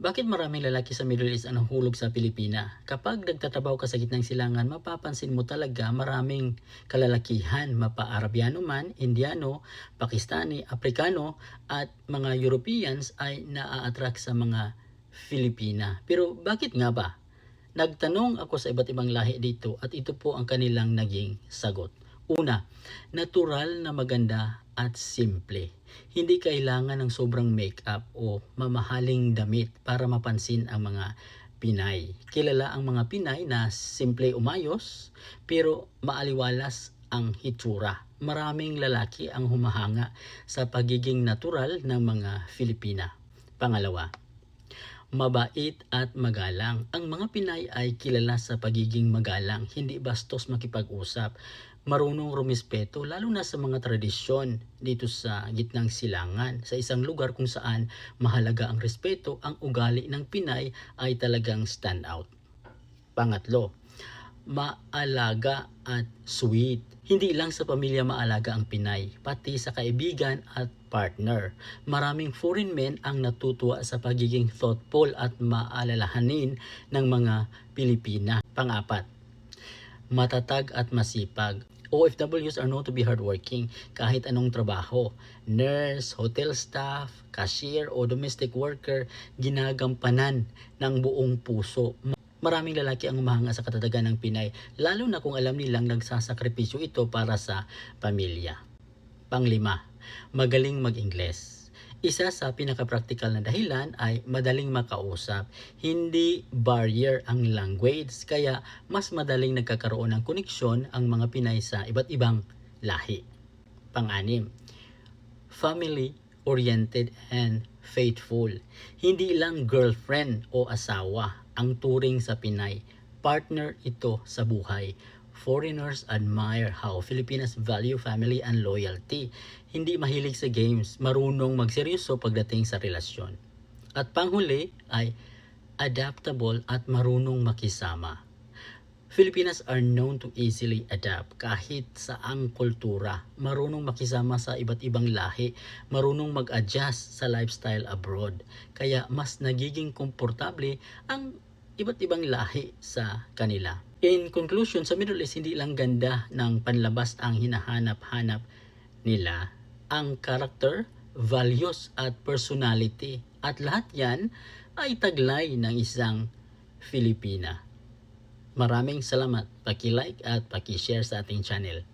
Bakit maraming lalaki sa Middle East ang nahulog sa Pilipina? Kapag nagtatrabaho ka sa gitnang silangan, mapapansin mo talaga maraming kalalakihan, mapa-Arabiano man, Indiano, Pakistani, Aprikano, at mga Europeans ay naa-attract sa mga Filipina. Pero bakit nga ba? Nagtanong ako sa iba't ibang lahi dito at ito po ang kanilang naging sagot. Una, natural na maganda at simple. Hindi kailangan ng sobrang makeup o mamahaling damit para mapansin ang mga Pinay. Kilala ang mga Pinay na simple umayos pero maaliwalas ang hitsura. Maraming lalaki ang humahanga sa pagiging natural ng mga Filipina. Pangalawa, mabait at magalang. Ang mga Pinay ay kilala sa pagiging magalang, hindi bastos makipag-usap, marunong rumispeto lalo na sa mga tradisyon dito sa gitnang silangan. Sa isang lugar kung saan mahalaga ang respeto, ang ugali ng Pinay ay talagang stand out. Pangatlo, maalaga at sweet. Hindi lang sa pamilya maalaga ang Pinay, pati sa kaibigan at partner. Maraming foreign men ang natutuwa sa pagiging thoughtful at maalalahanin ng mga Pilipina. Pangapat, matatag at masipag. OFWs are known to be hardworking kahit anong trabaho. Nurse, hotel staff, cashier o domestic worker, ginagampanan ng buong puso. Maraming lalaki ang umahanga sa katatagan ng Pinay, lalo na kung alam nilang nagsasakripisyo ito para sa pamilya. Panglima, magaling mag-Ingles. Isa sa pinaka-practical na dahilan ay madaling makausap. Hindi barrier ang language, kaya mas madaling nagkakaroon ng koneksyon ang mga Pinay sa iba't ibang lahi. Panganim, family-oriented and faithful. Hindi lang girlfriend o asawa ang turing sa Pinay. Partner ito sa buhay. Foreigners admire how Filipinas value family and loyalty. Hindi mahilig sa games, marunong magseryoso pagdating sa relasyon. At panghuli ay adaptable at marunong makisama. Filipinas are known to easily adapt kahit sa ang kultura. Marunong makisama sa iba't ibang lahi, marunong mag-adjust sa lifestyle abroad. Kaya mas nagiging komportable ang iba't ibang lahi sa kanila. In conclusion, sa Middle East, hindi lang ganda ng panlabas ang hinahanap-hanap nila. Ang character, values at personality. At lahat yan ay taglay ng isang Filipina. Maraming salamat. Paki-like at paki-share sa ating channel.